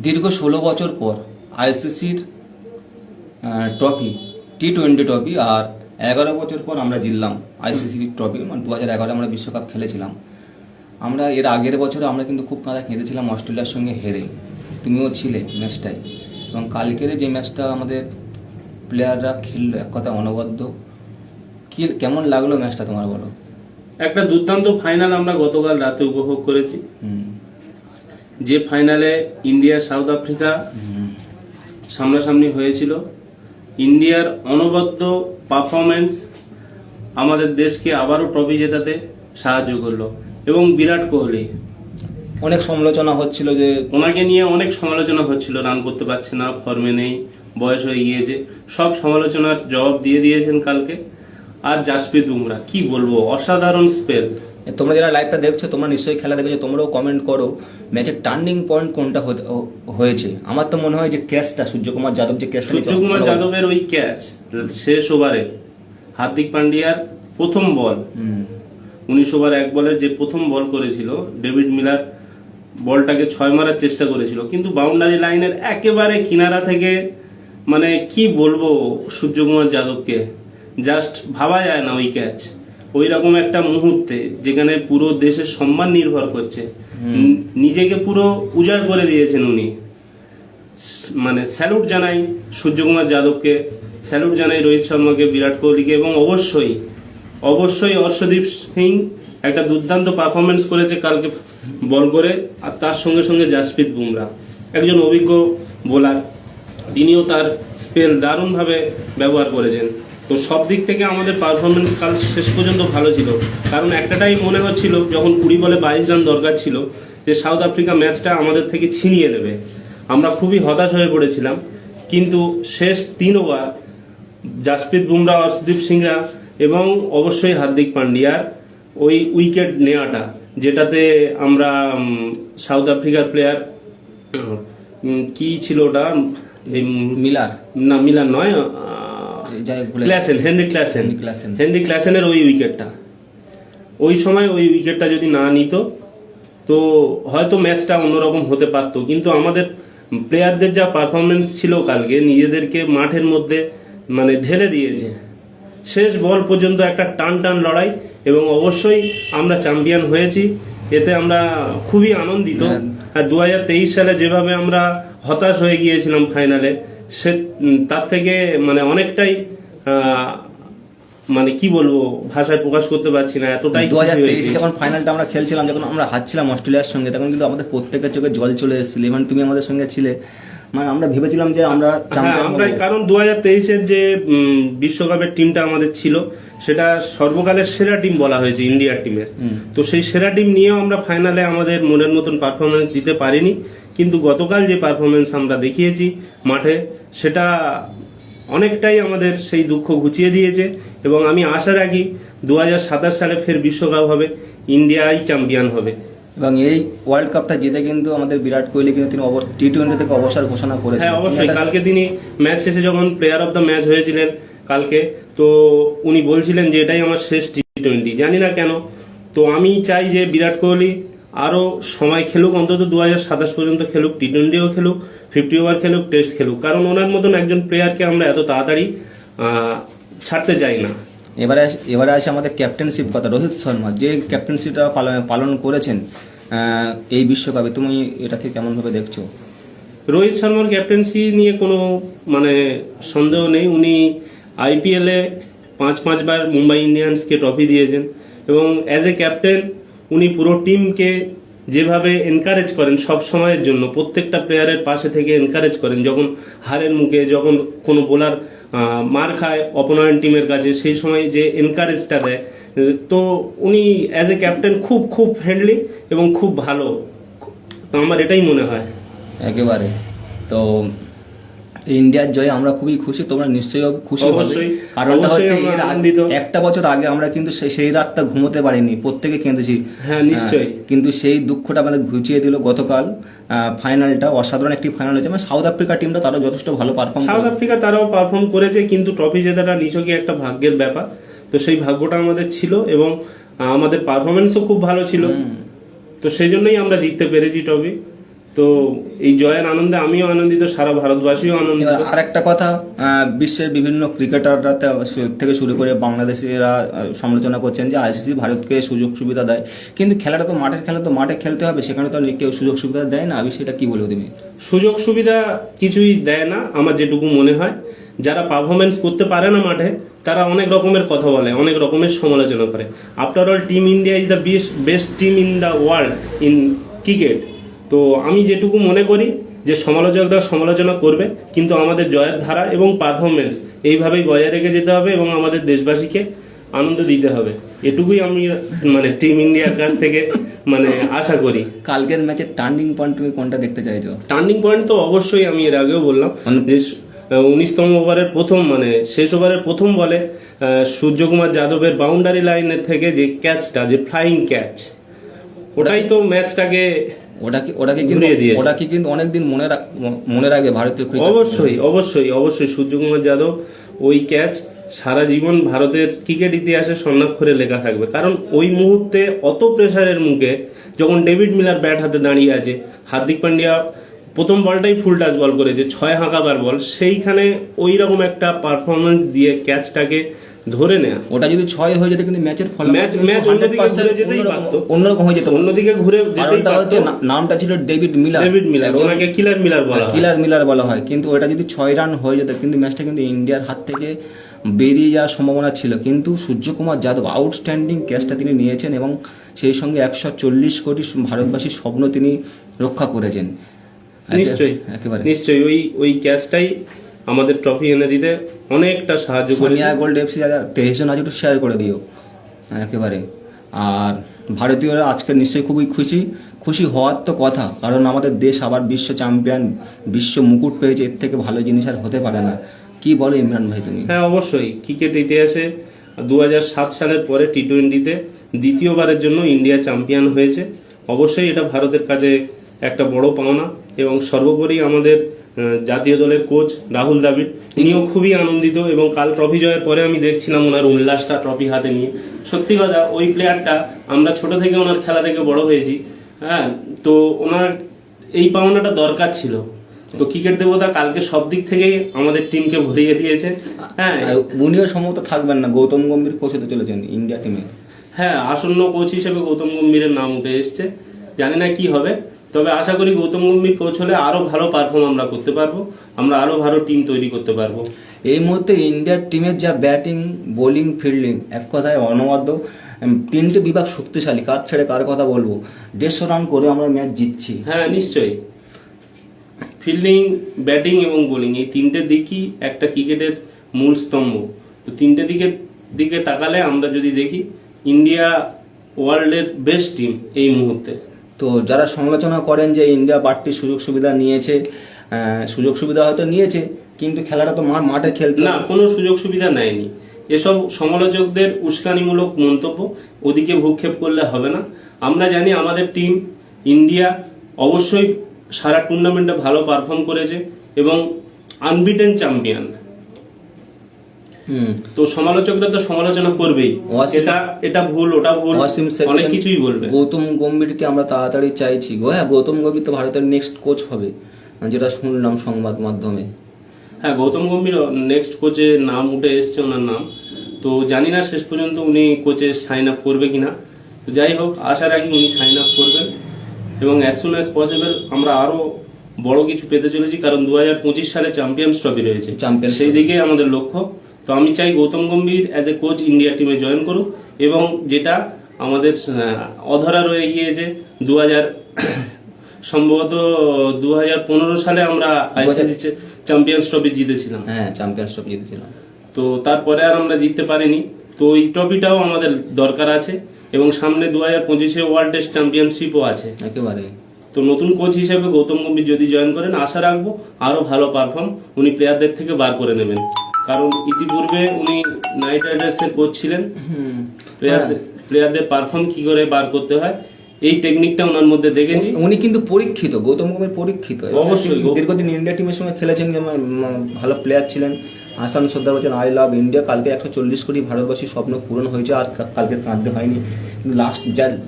দীর্ঘ ষোলো বছর পর আইসিসির ট্রফি টি টোয়েন্টি ট্রফি আর এগারো বছর পর আমরা জিতলাম আইসিসি ট্রফি মানে দু হাজার এগারো আমরা বিশ্বকাপ খেলেছিলাম। আমরা এর আগের বছরে আমরা কিন্তু খুব কাঁদা কেঁদেছিলাম অস্ট্রেলিয়ার সঙ্গে হেরে। তুমিও ছিলে ম্যাচটাই এবং কালকের যে ম্যাচটা আমাদের প্লেয়াররা খেললো এক কথা অনবদ্য। কি কেমন লাগল ম্যাচটা তোমার বলো? একটা দুর্দান্ত ফাইনাল আমরা গতকাল রাতে উপভোগ করেছি। হুম। যে ফাইনালে ইন্ডিয়া সাউথ আফ্রিকা সামনাসামনি হয়েছিল ইন্ডিয়ার অনবদ্য পারফরমেন্স আমাদের দেশকে আবারও ট্রফি জেতাতে সাহায্য করল এবং বিরাট কোহলি। অনেক সমালোচনা হচ্ছিল যে ওনাকে নিয়ে অনেক সমালোচনা হচ্ছিল রান করতে পারছে না ফর্মে নেই বয়স হয়ে গিয়েছে সব সমালোচনার জবাব দিয়ে দিয়েছেন কালকে। আর জাসপ্রীত বুমরা কি বলব অসাধারণ স্পেল। তোমরা যারা লাইভটা দেখছ তোমরা নিশ্চয়ই খেলা দেখেছ তোমরাও কমেন্ট করো ম্যাচের টার্নিং পয়েন্ট কোনটা হয়েছে। আমার তো মনে হয় যে ক্যাচটা সূর্যকুমার যাদব যে ক্যাচটা সূর্যকুমার যাদবের ওই ক্যাচ শেষ ওভারে হার্দিক পান্ডিয়ার প্রথম বল উনিশ ওভার এক বলে যে প্রথম বল করেছিল ডেভিড মিলার বলটাকে ছয় মারার চেষ্টা করেছিল। কিন্তু বাউন্ডারি লাইনের একেবারে কিনারা থেকে মানে কি বলব সূর্যকুমার যাদবকে? জাস্ট ভাবা যায় না ওই ক্যাচ ওই রকম একটা মুহূর্তে যেখানে পুরো দেশের সম্মান নির্ভর করছে। নিজেকে পুরো উজাড় করে দিয়েছেন উনি। মানে স্যালুট জানাই সূর্যকুমার যাদবকে স্যালুট জানাই রোহিত শর্মাকে বিরাট কোহলিকে এবং অবশ্যই অবশ্যই অর্শদীপ সিং একটা দুর্দান্ত পারফরমেন্স করেছে কালকে বল করে আর তার সঙ্গে সঙ্গে জাসপ্রীত বুমরা একজন অভিজ্ঞ বোলার তিনিও তার স্পেল দারুণভাবে ব্যবহার করেছেন। তো সব দিক থেকে আমাদের পারফরমেন্স কাল শেষ পর্যন্ত ভালো ছিল। কারণ একটাটাই মনে হচ্ছিল যখন কুড়ি বলে বাইশ রান দরকার ছিল যে সাউথ আফ্রিকা ম্যাচটা আমাদের থেকে ছিনিয়ে নেবে। আমরা খুবই হতাশ হয়ে পড়েছিলাম। কিন্তু শেষ তিন ওভার জাসপ্রীত বুমরা অর্শদীপ সিংরা এবং অবশ্যই হার্দিক পান্ডিয়ার ওই উইকেট নেওয়াটা যেটাতে আমরা সাউথ আফ্রিকার প্লেয়ার কি ছিল ওটা? মিলার। না মিলার নয় যাই Klaasen Henry Klaasen. Klaasen. Henry ক্লাসেনের ওই উইকেটটা। ওই সময় ওই উইকেটটা যদি না নিত তো হয়তো ম্যাচটা অন্যরকম হতে পারতো। কিন্তু আমাদের প্লেয়ারদের যা পারফরমেন্স ছিল কালকে নিজেদেরকে মাঠের মধ্যে মানে ঢেলে দিয়েছে। শেষ বল পর্যন্ত একটা টান টান লড়াই এবং অবশ্যই আমরা চ্যাম্পিয়ন হয়েছি। এতে আমরা খুবই আনন্দিত। আর দু হাজার তেইশ সালে যেভাবে আমরা হতাশ হয়ে গিয়েছিলাম ফাইনালে সে তার থেকে মানে অনেকটাই মানে কি বলব ভাষায় প্রকাশ করতে পারছি না এতটাই দু হাজার তেইশে যখন ফাইনালটা আমরা খেলছিলাম যখন আমরা হারছিলাম অস্ট্রেলিয়ার সঙ্গে তখন কিন্তু আমাদের প্রত্যেকের চোখে জল চলে এসেছিল। ইভেন তুমি আমাদের সঙ্গে ছিলে। মানে আমরা ভেবেছিলাম যে আমরা হ্যাঁ আমরা কারণ দু হাজার তেইশের যে বিশ্বকাপের টিমটা আমাদের ছিল সেটা সর্বকালের সেরা টিম বলা হয়েছে ইন্ডিয়ার টিমের তো সেই সেরা টিম নিয়েও আমরা ফাইনালে আমাদের মনের মতন পারফরমেন্স দিতে পারিনি। কিন্তু গতকাল যে পারফরমেন্স আমরা দেখিয়েছি মাঠে সেটা অনেকটাই আমাদের সেই দুঃখ ঘুচিয়ে দিয়েছে এবং আমি আশা রাখি দু হাজার সাতাশ সালে ফের বিশ্বকাপ হবে ইন্ডিয়াই চ্যাম্পিয়ন হবে। এবং এই ওয়ার্ল্ড কাপটা জিতে কিন্তু আমাদের বিরাট কোহলি কিন্তু তিনি টি টোয়েন্টি থেকে অবসর ঘোষণা করেছেন। হ্যাঁ অবশ্যই। কালকে তিনি ম্যাচ শেষে যখন প্লেয়ার অফ দ্য ম্যাচ হয়েছিলেন কালকে তো উনি বলছিলেন যে এটাই আমার শেষ টি টোয়েন্টি জানি না কেন তো আমি চাই যে বিরাট কোহলি আরও সময় খেলুক অন্তত দু হাজার সাতাশ পর্যন্ত খেলুক টি টোয়েন্টিও খেলুক ফিফটি ওভার খেলুক টেস্ট খেলুক। কারণ ওনার মতন একজন প্লেয়ারকে আমরা এত তাড়াতাড়ি ছাড়তে চাই না। এবারে এবারে আসে আমাদের ক্যাপ্টেনশিপ কথা। রোহিত শর্মা যে ক্যাপ্টেন্সিটা পালন পালন করেছেন এই বিশ্বকাপে তুমি এটাকে কেমনভাবে দেখছ? রোহিত শর্মার ক্যাপ্টেন্সি নিয়ে কোনো মানে সন্দেহ নেই। উনি আইপিএলে পাঁচ পাঁচবার মুম্বাই ইন্ডিয়ান্সকে ট্রফি দিয়েছেন এবং অ্যাজ এ ক্যাপ্টেন উনি পুরো টিমকে যেভাবে এনকারেজ করেন সব সময়ের জন্য, প্রত্যেকটা প্লেয়ারের পাশে থেকে এনকারেজ করেন। যখন হারের মুখে, যখন কোনো বোলার মার খায় অপোনেন্ট টিমের কাছে, সেই সময় যে এনকারেজটা দেয়, তো উনি অ্যাজ এ ক্যাপ্টেন খুব খুব ফ্রেন্ডলি এবং খুব ভালো। তো আমার এটাই মনে হয়। একেবারে। তো ইন্ডিয়ার জয়ে আমরা খুবই খুশি তোমরা নিশ্চয়ই খুশি হবে। কারণটা হচ্ছে এর একটা বছর আগে আমরা কিন্তু সেই রাতটা ঘুমোতে পারিনি প্রত্যেকে কেঁদেছি। হ্যাঁ, নিশ্চয়ই। কিন্তু সেই দুঃখটা আমাদের ঘুচিয়ে দিল গতকাল ফাইনালটা অসাধারণ একটি ফাইনাল হয়েছে। মানে সাউথ আফ্রিকা টিমটা তারা যথেষ্ট ভালো পারফর্ম সাউথ আফ্রিকা তারাও পারফর্ম করেছে কিন্তু ট্রফি জেতাটা নিছকই একটা ভাগ্যের ব্যাপার। তো সেই ভাগ্যটা আমাদের ছিল এবং আমাদের পারফরমেন্সও খুব ভালো ছিল। তো সেই জন্যই আমরা জিততে পেরেছি ট্রফি তো এই জয়ের আনন্দে আমিও আনন্দিত সারা ভারতবাসীও আনন্দিত। আর একটা কথা বিশ্বের বিভিন্ন ক্রিকেটাররা থেকে শুরু করে বাংলাদেশিরা সমালোচনা করছেন যে আইসিসি ভারতকে সুযোগ সুবিধা দেয়। কিন্তু খেলাটা তো মাঠের খেলা তো মাঠে খেলতে হবে সেখানে তো কেউ সুযোগ সুবিধা দেয় না। আমি সেটা কি বলব তুমি? সুযোগ সুবিধা কিছুই দেয় না আমার যেটুকু মনে হয়। যারা পারফরমেন্স করতে পারে না মাঠে তারা অনেক রকমের কথা বলে অনেক রকমের সমালোচনা করে। After all team India is the best best team in the world in cricket তো আমি যেটুকু মনে করি যে সমালোচকরা সমালোচনা করবে কিন্তু আমাদের জয়ের ধারা এবং পারফরমেন্স এইভাবেই বজায় রেখে যেতে হবে এবং আমাদের দেশবাসীকে আনন্দ দিতে হবে। এটুকুই আমি মানে টিম ইন্ডিয়ার কাছ থেকে মানে আশা করি। কালকের ম্যাচের টার্নিং পয়েন্ট তুমি কোনটা দেখতে চাইছো? টার্নিং পয়েন্ট তো অবশ্যই আমি এর আগেও বললাম উনিশতম ওভারের প্রথম মানে শেষ ওভারের প্রথম বলে সূর্যকুমার যাদবের বাউন্ডারি লাইনের থেকে যে ক্যাচটা যে ফ্লাইং ক্যাচ ওটাই তো ম্যাচটাকে ওটা কি ওটাকে কিন্তু ঘুরিয়ে দিয়েছে। ওটা কি কিন্তু অনেকদিন মনে মনে রাখবে ভারতীয় ক্রিকেট অবশ্যই অবশ্যই অবশ্যই সূর্যকুমার যাদব ওই ক্যাচ সারা জীবন ভারতের ক্রিকেট ইতিহাসে স্বর্ণাক্ষরে লেখা থাকবে কারণ ওই মুহূর্তে অত প্রেসারের মুখে যখন ডেভিড মিলার ব্যাট হাতে দাঁড়িয়ে আছে হার্দিক পান্ডিয়া প্রথম বলটাই ফুল টাচ বল করেছে ছয় হাঁকাবার বল সেইখানে ওই রকম একটা পারফরমেন্স দিয়ে ক্যাচটাকে ধরে নেয়া ওটা যদি ছয় হয়ে যেত কিন্তু ম্যাচের ফল ম্যাচ- ম্যাচ অন্যদিকে ঘুরে যেতেই পারতো। অন্যরকম হয়ে যেত। অন্যদিকে ঘুরে যেতেই পারতো। নামটা ছিল ডেভিড মিলার। ডেভিড মিলার ওনাকে কিলার মিলার বলা হয়। কিলার মিলার বলা হয়। কিন্তু ওটা যদি ছয় রান হয়ে যেত কিন্তু ম্যাচটা কিন্তু ইন্ডিয়ার হাত থেকে বেরিয়ে যাওয়ার সম্ভাবনা ছিল। কিন্তু সূর্যকুমার যাদব আউটস্ট্যান্ডিং ক্যাচটা তিনি নিয়েছেন এবং সেই সঙ্গে একশো চল্লিশ কোটি ভারতবাসীর স্বপ্ন তিনি রক্ষা করেছেন। নিশ্চয়ই। একেবারে। নিশ্চয়ই। ওই ওই ক্যাচটাই আমাদের ট্রফি এনে দিতে অনেকটা সাহায্য সোনিয়া গোল্ড এফসি তেইশ জন আজ একটু শেয়ার করে দিও একেবারে। আর ভারতীয়রা আজকে নিশ্চয়ই খুবই খুশি। খুশি হওয়ার তো কথা কারণ আমাদের দেশ আবার বিশ্ব চ্যাম্পিয়ন বিশ্ব মুকুট পেয়েছে এর থেকে ভালো জিনিস আর হতে পারে না। কি বলো ইমরান ভাই তুমি? হ্যাঁ অবশ্যই। ক্রিকেট ইতিহাসে দু হাজার সাত সালের পরে টি টোয়েন্টিতে দ্বিতীয়বারের জন্য ইন্ডিয়া চ্যাম্পিয়ন হয়েছে। অবশ্যই এটা ভারতের কাছে একটা বড় পাওনা এবং সর্বোপরি আমাদের জাতীয় দলের কোচ রাহুল দ্রাবিড়। তিনিও খুবই আনন্দিত এবং কাল ট্রফি জয়ের পরে আমি দেখছিলাম ওনার উল্লাসটা ট্রফি হাতে নিয়ে। সত্যি কথা ওই প্লেয়ারটা আমরা ছোট থেকে ওনার খেলা থেকে বড় হয়েছি। হ্যাঁ তো ওনার এই পাওনাটা দরকার ছিল। তো ক্রিকেট দেবতা কালকে সব দিক থেকেই আমাদের টিমকে ভরিয়ে দিয়েছে। হ্যাঁ উনিও সম্ভবত থাকবেন না গৌতম গম্ভীর কোচ হতে চলেছেন ইন্ডিয়া টিমে হ্যাঁ আসন্ন কোচ হিসেবে গৌতম গম্ভীরের নাম উঠে এসছে। জানি না কি হবে। তবে আশা করি গৌতম গম্ভীর কোচ হলে আরও ভালো পারফর্ম আমরা করতে পারব আমরা আরও ভালো টিম তৈরি করতে পারব। এই মুহূর্তে ইন্ডিয়ার টিমের যা ব্যাটিং বোলিং ফিল্ডিং এক কথায় অনবদ্য তিনটে বিভাগ শক্তিশালী কার ছেড়ে কার কথা বলব? দেড়শো রান করে আমরা ম্যাচ জিতছি। হ্যাঁ নিশ্চয়ই। ফিল্ডিং ব্যাটিং এবং বোলিং এই তিনটে দিকই একটা ক্রিকেটের মূল স্তম্ভ। তো তিনটে দিকের দিকে তাকালে আমরা যদি দেখি ইন্ডিয়া ওয়ার্ল্ডের বেস্ট টিম এই মুহূর্তে। তো যারা সমালোচনা করেন যে ইন্ডিয়া বাড়তি সুযোগ সুবিধা নিয়েছে সুযোগ সুবিধা হয়তো নিয়েছে, কিন্তু খেলাটা তো মাঠে খেলতে না, কোনো সুযোগ সুবিধা নেয়নি। এসব সমালোচকদের উস্কানিমূলক মন্তব্য, ওদিকে ভূক্ষেপ করলে হবে না। আমরা জানি আমাদের টিম ইন্ডিয়া অবশ্যই সারা টুর্নামেন্টে ভালো পারফর্ম করেছে এবং আনবিটেন চ্যাম্পিয়ন তো সমালোচকরা তো সমালোচনা করবেই। এটা এটা ভুল ওটা ভুল। অনেক কিছুই বলবে। গৌতম গম্ভীরকে আমরা তাড়াতাড়ি চাইছি গো। হ্যাঁ গৌতম গম্ভীর তো ভারতের নেক্সট কোচ হবে যেটা শুনলাম সংবাদ মাধ্যমে। হ্যাঁ গৌতম গম্ভীর নেক্সট কোচে নাম উঠে এসছে ওনার নাম। তো জানি না শেষ পর্যন্ত উনি কোচে সাইন আপ করবে কিনা। তো যাই হোক আশা রাখি উনি সাইন আপ করবেন। এবং অ্যাজ সুন অ্যাজ পসিবল আমরা আরও বড় কিছু পেতে চলেছি কারণ দু হাজার পঁচিশ সালে চ্যাম্পিয়ন্স ট্রফি রয়েছে। Champions সেই দিকে আমাদের লক্ষ্য। তো আমি চাই Gautam Gambhir as a coach India টিমে জয়েন করুক এবং যেটা আমাদের অধরা রয়ে গিয়েছে দু হাজার সম্ভবত দু হাজার পনেরো সালে আমরা আইসিসি চ্যাম্পিয়ন্স ট্রফি জিতেছিলাম। হ্যাঁ চ্যাম্পিয়ন্স ট্রফি জিতেছিলাম। তো তারপরে আর আমরা জিততে পারিনি। তো এই ট্রফিটাও আমাদের দরকার আছে এবং সামনে দু হাজার পঁচিশে ওয়ার্ল্ড টেস্ট চ্যাম্পিয়নশিপও আছে। একেবারে। তো নতুন কোচ হিসেবে গৌতম গম্ভীর যদি জয়েন করেন আশা রাখব আরও ভালো পারফর্ম উনি প্লেয়ারদের থেকে বার করে নেবেন। কারণ ইতিপূর্বে উনি নাইট রাইডার্সের কোচ ছিলেন। প্লেয়ারদের প্লেয়ারদের পারফর্ম কি করে বার করতে হয় এই টেকনিকটা ওনার মধ্যে দেখেছি। উনি কিন্তু পরীক্ষিত গৌতম গম্ভীর পরীক্ষিত। অবশ্যই, দীর্ঘদিন ইন্ডিয়া টিমের সঙ্গে খেলেছেন ভালো প্লেয়ার ছিলেন। আসান সর্দার বলছেন আই লাভ ইন্ডিয়া কালকে একশো চল্লিশ কোটি ভারতবাসীর স্বপ্ন পূরণ হয়েছে আর কালকে কাঁদতে হয়নি লাস্ট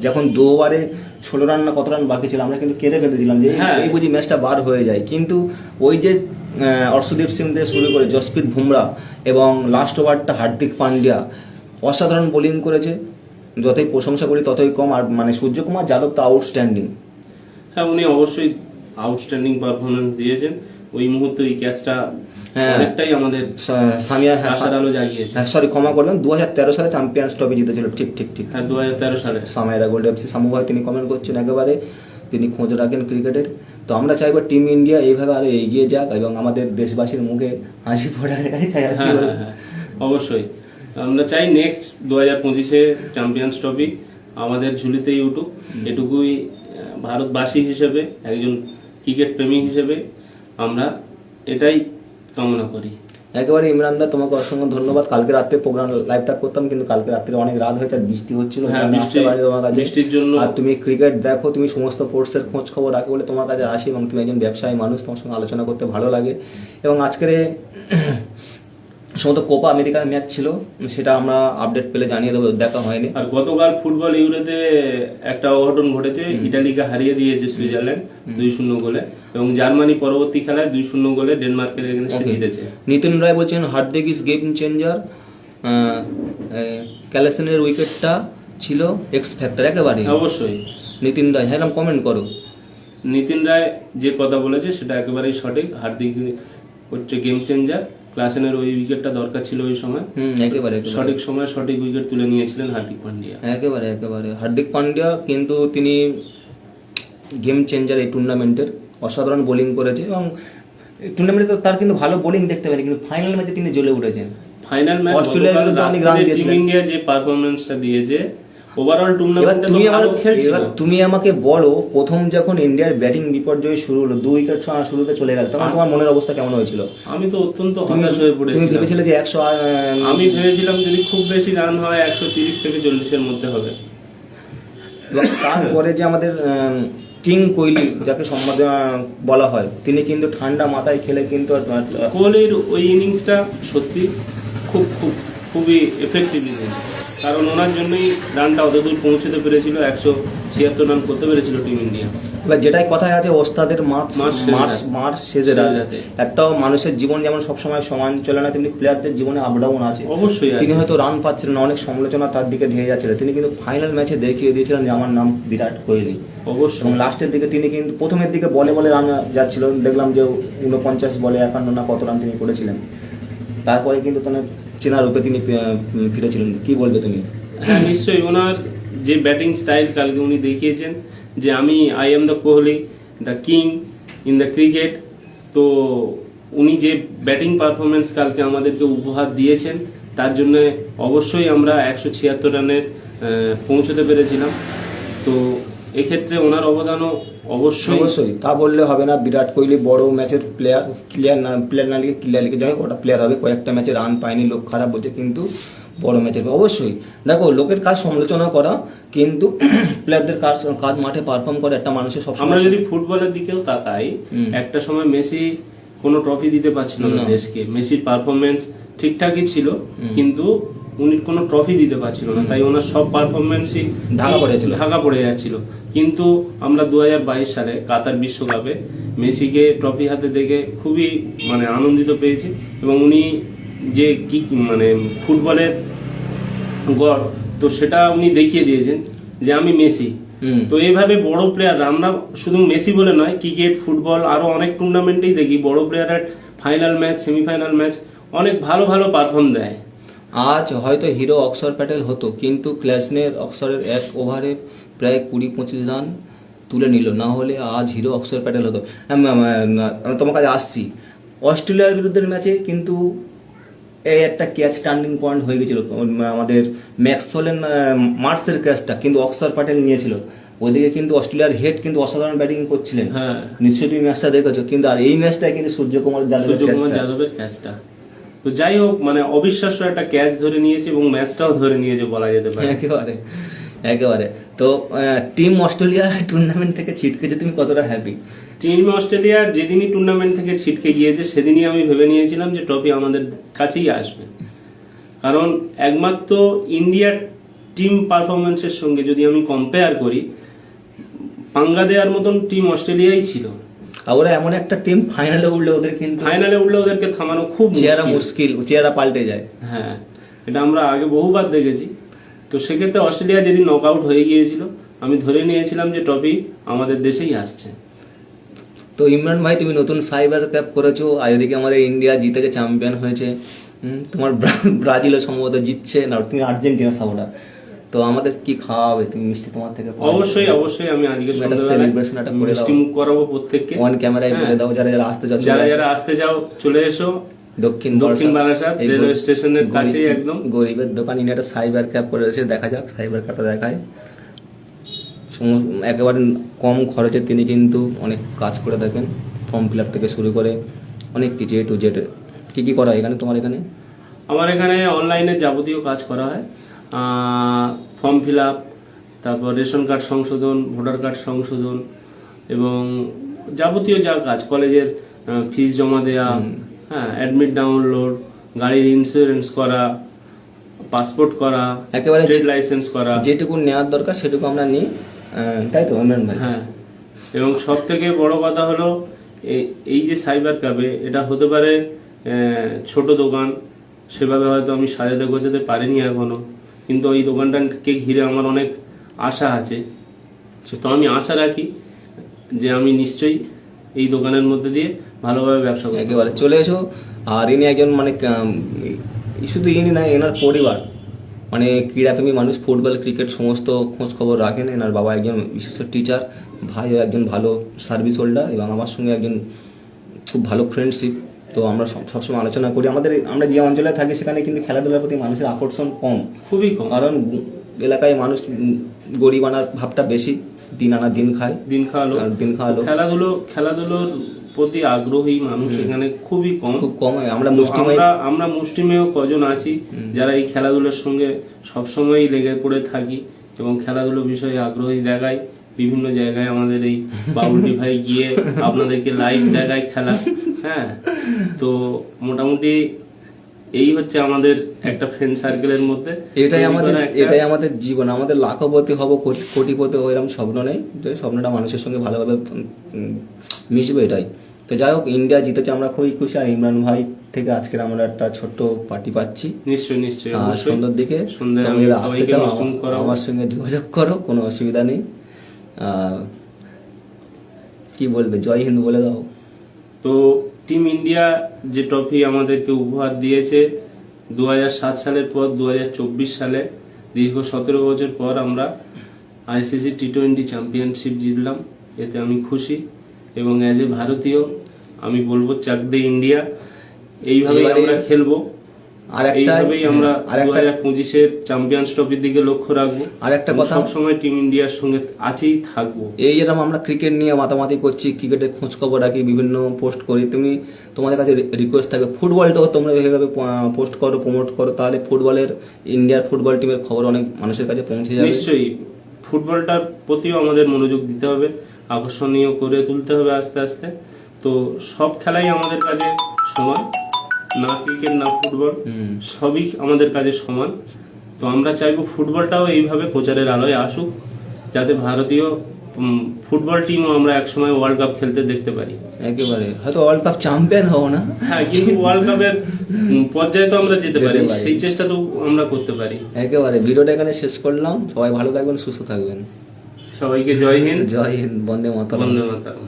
যখন দু ওভারে ষোলো রান না কত রান বাকি ছিল আমরা কিন্তু কেঁদে ফেলেছিলাম যে এই- হ্যাঁ। বুঝি ম্যাচটা বার হয়ে যায়। কিন্তু ওই যে অর্শদীপ সিং থেকে শুরু করে জসপ্রীত বুমরা এবং লাস্ট ওভারটা হার্দিক পান্ডিয়া অসাধারণ বোলিং করেছে। যতই প্রশংসা করি ততই কম। আর মানে সূর্যকুমার যাদব তো আউটস্ট্যান্ডিং হ্যাঁ উনি অবশ্যই আউটস্ট্যান্ডিং পারফরমেন্স দিয়েছেন। ওই মুহূর্তে ওই ক্যাচটা হ্যাঁ। অনেকটাই আমাদের সামিয়া হ্যাঁ আশার আলো জাগিয়েছে। সরি ক্ষমা করবেন। দু হাজার তেরো সালে চ্যাম্পিয়ন্স ট্রফি জিতেছিল। ঠিক ঠিক ঠিক। হ্যাঁ দু হাজার তেরো সালে। সামাইরা গোল্ড এফসি সামু ভাই তিনি কমেন্ট করছেন একেবারে। তিনি খোঁজ রাখেন ক্রিকেটের। তো আমরা চাইব টিম ইন্ডিয়া এইভাবে আরও এগিয়ে যাক এবং আমাদের দেশবাসীর মুখে হাসি ফোটার চাই। হ্যাঁ হ্যাঁ হ্যাঁ অবশ্যই। আমরা চাই নেক্সট দু হাজার পঁচিশে চ্যাম্পিয়ন্স ট্রফি আমাদের ঝুলিতে ইউটিউব এটুকুই ভারতবাসী হিসেবে একজন ক্রিকেট প্রেমী হিসেবে আমরা এটাই কামনা করি। একেবারে ইমরান দা তোমাকে অসংখ্য ধন্যবাদ। কালকে রাত্রে প্রোগ্রাম লাইভটা করতাম কিন্তু কালকে রাত্রে অনেক রাত হয়েছে আর বৃষ্টি হচ্ছিল হ্যাঁ, তোমার কাছে। বৃষ্টির জন্য আর তুমি ক্রিকেট দেখো তুমি সমস্ত স্পোর্টসের খোঁজ খবর রাখো বলে তোমার কাছে আসি এবং তুমি একজন ব্যবসায়ী মানুষ তোমার সঙ্গে আলোচনা করতে ভালো লাগে। এবং আজকের সমস্ত কোপা আমেরিকার ম্যাচ ছিল সেটা আমরা আপডেট পেলে জানিয়ে দেবো দেখা হয়নি। আর গতকাল ফুটবল ইউরোতে একটা অঘটন ঘটেছে ইটালিকে হারিয়ে দিয়েছে সুইজারল্যান্ড দুই শূন্য গোলে। এবং জার্মানি পরবর্তী খেলায় দুই শূন্য গোলে ডেনমার্কের এগেনস্টে. জিতেছে। নিতিন রায় বলছেন হার্দিক ইজ গেম চেঞ্জার ক্যালেসনের উইকেটটা ছিল এক্স ফ্যাক্টর একেবারে অবশ্যই। নিতিন রায় হ্যাঁ কমেন্ট করো। নিতিন রায় যে কথা বলেছে সেটা একেবারেই সঠিক। হার্দিক হচ্ছে গেম চেঞ্জার ক্লাসেনের ওই উইকেটটা দরকার ছিল ওই সময়। একেবারে। সঠিক সময় সঠিক উইকেট তুলে নিয়েছিলেন হার্দিক পান্ডিয়া। একেবারে একেবারে। হার্দিক পান্ডিয়া কিন্তু তিনি গেম চেঞ্জার এই টুর্নামেন্টের অসাধারণ বোলিং করেছে এবং টুর্নামেন্টে তার কিন্তু ভালো বোলিং দেখতে পারি কিন্তু ফাইনাল ম্যাচে তিনি জ্বলে উঠেছেন। ফাইনাল ম্যাচ অস্ট্রেলিয়ার বিরুদ্ধে অনেক রান দিয়েছিলেন। ইন্ডিয়া যে পারফরমেন্সটা দিয়েছে ওভারঅল টুর্নামেন্টে তুমি খেলছিল। এবার তুমি আমাকে বলো প্রথম যখন ইন্ডিয়ার ব্যাটিং বিপর্যয় শুরু হলো দুই উইকেট শুরুতে চলে গেল তখন তোমার মনের অবস্থা কেমন হয়েছিল? আমি তো অত্যন্ত হতাশ হয়ে তুমি ভেবেছিলে যে একশো আমি ভেবেছিলাম যদি খুব বেশি রান হয় একশো তিরিশ থেকে চল্লিশের মধ্যে হবে। এবং তারপরে যে আমাদের কিং কোহলি যাকে সম্মান বলা হয়, তিনি কিন্তু ঠান্ডা মাথায় খেলে কিন্তু কোহলির ওই ইনিংসটা সত্যি খুব খুব, খুবই এফেক্টিভ ইনিংস কারণ ওনার জন্যই রানটা অতদূর পৌঁছতে পেরেছিল একশো ছিয়াত্তর রান করতে পেরেছিল টিম ইন্ডিয়া। এবার যেটাই কথায় আছে ওস্তাদের মার্চ মার্চ মার্চ শেষে একটা মানুষের জীবন যেমন সবসময় সমান চলে না তেমনি প্লেয়ারদের জীবনে আপ ডাউন আছে। অবশ্যই তিনি হয়তো রান পাচ্ছিলেন না, অনেক সমালোচনা তার দিকে ধেয়ে যাচ্ছিল। তিনি কিন্তু ফাইনাল ম্যাচে দেখিয়ে দিয়েছিলেন যে আমার নাম বিরাট কোহলি। অবশ্যই। এবং লাস্টের দিকে তিনি কিন্তু প্রথমের দিকে বলে বলে রান যাচ্ছিল। দেখলাম যে উনপঞ্চাশ বলে একান্ন না কত রান তিনি করেছিলেন। তারপরে কিন্তু তার চেনা রূপে তিনি ফিরেছিলেন কি বলবে তুমি? হ্যাঁ নিশ্চয়ই। ওনার যে ব্যাটিং স্টাইল কালকে উনি দেখিয়েছেন, যে আমি I am the Kohli the king in the cricket তো উনি যে ব্যাটিং পারফরমেন্স কালকে আমাদেরকে উপহার দিয়েছেন, তার জন্য অবশ্যই আমরা একশো ছিয়াত্তর রানের পৌঁছতে পেরেছিলাম। তো এক্ষেত্রে ওনার অবদানও অবশ্যই। অবশ্যই। তা বললে হবে না। বিরাট কোহলি বড় ম্যাচের প্লেয়ার ক্লিয়ার না প্লেয়ার না লিখে ক্লিয়ার লিখে যাই ওটা প্লেয়ার হবে। কয়েকটা ম্যাচে রান পায়নি লোক খারাপ বলছে কিন্তু বড় ম্যাচের অবশ্যই। দেখো লোকের কাজ সমালোচনা করা কিন্তু প্লেয়ারদের কাজ কাজ মাঠে পারফর্ম করে একটা মানুষের সব আমরা যদি ফুটবলের দিকেও তাকাই একটা সময় মেসি কোনো ট্রফি দিতে পারছিল না না। দেশকে। মেসির পারফরমেন্স ঠিকঠাকই ছিল কিন্তু উনি কোনো ট্রফি দিতে পারছিল না তাই ওনার সব পারফরমেন্সই ঢাকা পড়ে যাচ্ছিল। ঢাকা পড়ে যাচ্ছিল। কিন্তু আমরা দু হাজার বাইশ সালে কাতার বিশ্বকাপে মেসিকে ট্রফি হাতে দেখে খুবই মানে আনন্দিত পেয়েছি এবং উনি যে কি মানে ফুটবলের গড় তো সেটা উনি দেখিয়ে দিয়েছেন যে আমি মেসি। তো এইভাবে বড় প্লেয়ার আমরা শুধু মেসি বলে নয় ক্রিকেট ফুটবল আরও অনেক টুর্নামেন্টেই দেখি বড় প্লেয়ারের ফাইনাল ম্যাচ সেমিফাইনাল ম্যাচ অনেক ভালো ভালো পারফর্ম দেয়। আজ হয়তো হিরো অক্সর প্যাটেল হতো কিন্তু ক্ল্যাসনের অক্সরের এক ওভারে প্রায় কুড়ি পঁচিশ রান তুলে নিল। না হলে আজ হিরো অক্সর প্যাটেল হতো। তোমার কাছে আসছি। অস্ট্রেলিয়ার বিরুদ্ধে ম্যাচে কিন্তু এই একটা ক্যাচ টার্নিং পয়েন্ট হয়ে গেছিল। আমাদের ম্যাক্সওয়েলের মার্সের ক্যাচটা কিন্তু অক্সর প্যাটেল নিয়েছিল। ওদিকে কিন্তু অস্ট্রেলিয়ার হেড কিন্তু অসাধারণ ব্যাটিং করছিলেন। হ্যাঁ। নিশ্চয়ই তুমি ম্যাচটা দেখেছ কিন্তু আর এই ম্যাচটাই কিন্তু সূর্যকুমার যাদবের ক্যাচটা তো যাই হোক মানে অবিশ্বাস্য একটা ক্যাচ ধরে নিয়েছে এবং ম্যাচটাও ধরে নিয়েছে বলা যেতে পারে। একেবারে একেবারে। তো টিম অস্ট্রেলিয়া টুর্নামেন্ট থেকে ছিটকে যে তুমি কতটা হ্যাপি টিম অস্ট্রেলিয়া যেদিনই টুর্নামেন্ট থেকে ছিটকে গিয়েছে সেদিনই আমি ভেবে নিয়েছিলাম যে ট্রফি আমাদের কাছেই আসবে। কারণ একমাত্র ইন্ডিয়ার টিম পারফরমেন্সের সঙ্গে যদি আমি কম্পেয়ার করি পাঙ্গা দেওয়ার মতন টিম অস্ট্রেলিয়াই ছিল। আর ওরা এমন একটা টিম ফাইনালে উঠলে ওদের কিন্তু ফাইনালে উঠলে ওদেরকে থামানো খুব চেহারা মুশকিল। চেহারা পাল্টে যায়। হ্যাঁ এটা আমরা আগে বহুবার দেখেছি। তো সেক্ষেত্রে অস্ট্রেলিয়া যেদিন নক আউট হয়ে গিয়েছিল আমি ধরে নিয়েছিলাম যে ট্রফি আমাদের দেশেই আসছে। তো ইমরান ভাই তুমি নতুন সাইবার ক্যাপ করেছ আর এদিকে আমাদের ইন্ডিয়া জিতেছে চ্যাম্পিয়ন হয়েছে। তোমার ব্রাজিলও সম্ভবত জিতছে না তুমি আর্জেন্টিনা সাপোর্টার তো আমাদের কি খাওয়াবে তুমি মিষ্টি তোমার থেকে অবশ্যই অবশ্যই আমি আজকে তুমি একটা করে দাও। মিষ্টি মুখ করাবো প্রত্যেককে অন ক্যামেরায় বলে। দাও যারা যারা আসতে যাচ্ছে যারা যারা আসতে চাও চলে এসো দক্ষিণ দক্ষিণ বারাসাত। রেলওয়ে স্টেশনের কাছেই একদম। গরিবের দোকান ইনি একটা সাইবার ক্যাপ করেছে দেখা যাক সাইবার ক্যাপটা দেখায় একেবারে কম খরচে তিনি কিন্তু অনেক কাজ করে থাকেন ফর্ম ফিল আপ থেকে শুরু করে অনেক কিছু এ টু জেড কী কী করা হয় এখানে তোমার এখানে আমার এখানে অনলাইনে যাবতীয় কাজ করা হয় ফর্ম ফিল আপ তারপর রেশন কার্ড সংশোধন ভোটার কার্ড সংশোধন এবং যাবতীয় যা কাজ কলেজের ফিস জমা দেওয়া হ্যাঁ অ্যাডমিট ডাউনলোড গাড়ির ইন্স্যুরেন্স করা পাসপোর্ট করা একেবারে ট্রেড লাইসেন্স করা। যেটুকু নেওয়ার দরকার সেটুকু আমরা নিই তাই তো ইমরান ভাই? হ্যাঁ এবং সব থেকে বড় কথা হলো এই- যে সাইবার ক্যাফে এটা হতে পারে ছোট দোকান সেভাবে হয়তো আমি সাজাতে গোছাতে পারিনি এখনও। কিন্তু এই দোকানটাকে ঘিরে আমার অনেক আশা আছে। তো আমি আশা রাখি যে আমি নিশ্চয়ই এই দোকানের মধ্যে দিয়ে ভালোভাবে ব্যবসা করি একেবারে চলে এসো। আর ইনি একজন মানে শুধু ইনি না, এনার পরিবার। মানে ক্রীড়াপ্রেমী মানুষ, ফুটবল, ক্রিকেট সমস্ত খোঁজ খবর রাখেন। এনার বাবা একজন বিশিষ্ট টিচার ভাইও একজন ভালো সার্ভিস হোল্ডার এবং আমার সঙ্গে একজন খুব ভালো ফ্রেন্ডশিপ তো আমরা সব- সবসময় আলোচনা করি। আমাদের আমরা যে অঞ্চলে থাকি সেখানে কিন্তু খেলাধুলার প্রতি মানুষের আকর্ষণ কম। খুবই কম। কারণ এলাকায় মানুষ গরিব আনার ভাবটা বেশি। দিন আনা দিন খায়। দিন খাওয়ালো। আর দিন খাওয়ালো। খেলাধুলো খেলাধুলোর প্রতি আগ্রহী মানুষ এখানে খুবই কম। খুব কম। হয় আমরা তো আমরা আমরা মুষ্টিমেয় কজন আছি যারা এই খেলাধুলার সঙ্গে সবসময়ই লেগে পড়ে থাকি এবং খেলাধুলো বিষয়ে আগ্রহী দেখাই। বিভিন্ন জায়গায় আমাদের এই বাবুটি ভাই গিয়ে আপনাদেরকে লাইভ দেখায় খেলা। হ্যাঁ। তো মোটামুটি এই হচ্ছে আমাদের একটা ফ্রেন্ড সার্কেলের মধ্যে। এটাই আমাদের এটাই আমাদের জীবন। আমাদের লাখপতি হব কোটি- কোটিপতি হব এরকম স্বপ্ন নেই। যে স্বপ্নটা মানুষের সঙ্গে ভালোভাবে মিশবে এটাই। তো যাই হোক ইন্ডিয়া জিতেছে আমরা খুবই খুশি। আর ইমরান ভাই থেকে আজকের আমরা একটা ছোট্ট পার্টি পাচ্ছি। নিশ্চয়ই নিশ্চয়ই। সন্ধ্যার দিকে তোমরা আসতে চাও আমার- আমার সঙ্গে যোগাযোগ করো কোনো অসুবিধা নেই। আর কি বলবে? জয় হিন্দ বলে দাও। তো টিম ইন্ডিয়া যে ট্রফি আমাদেরকে উপহার দিয়েছে দু সাত সালের পর দু হাজার চব্বিশ সালে দীর্ঘ সতেরো বছর পর আমরা আইসিসি টি টোয়েন্টি চ্যাম্পিয়নশিপ জিতলাম। এতে আমি খুশি এবং অ্যাজ এ ভারতীয় আমি বলব চাক দে ইন্ডিয়া এইভাবেই আমরা খেলব। আর একটা আমরা আর দু একটা পঁচিশের চ্যাম্পিয়ন্স ট্রফির দিকে লক্ষ্য রাখব। আর একটা কথা- সবসময় টিম ইন্ডিয়ার সঙ্গে আছেই থাকব। এই যেরকম আমরা ক্রিকেট নিয়ে মাতামাতি করছি ক্রিকেটের খোঁজ খবর রাখি বিভিন্ন পোস্ট করি তুমি তোমাদের কাছে রিকোয়েস্ট থাকবে। ফুটবলটাও তোমরা পোস্ট করো প্রমোট করো তাহলে ফুটবলের ইন্ডিয়ার ফুটবল টিমের খবর অনেক মানুষের কাছে পৌঁছে যাবে। নিশ্চয়ই। ফুটবলটার প্রতিও আমাদের মনোযোগ দিতে হবে আকর্ষণীয় করে তুলতে হবে আস্তে আস্তে। তো সব খেলাই আমাদের কাছে সমান না ক্রিকেট না ফুটবল সবই আমাদের কাছে সমান। তো আমরা চাইব ফুটবলটাও এইভাবে প্রচারের আলোয় আসুক যাতে ভারতীয় ফুটবল টিমও আমরা একসময় ওয়ার্ল্ড কাপ খেলতে দেখতে পারি। একেবারে। হয়তো ওয়ার্ল্ড কাপ চ্যাম্পিয়ন হব না। হ্যাঁ কিন্তু ওয়ার্ল্ড কাপের পর্যায়ে তো আমরা যেতে পারি। সেই চেষ্টা তো আমরা করতে পারি। একেবারে। ভিডিওটা এখানে শেষ করলাম। সবাই ভালো থাকবেন সুস্থ থাকবেন। সবাইকে জয় হিন্দ। জয় হিন্দ। বন্দে মাতরম। বন্দে মাতারম।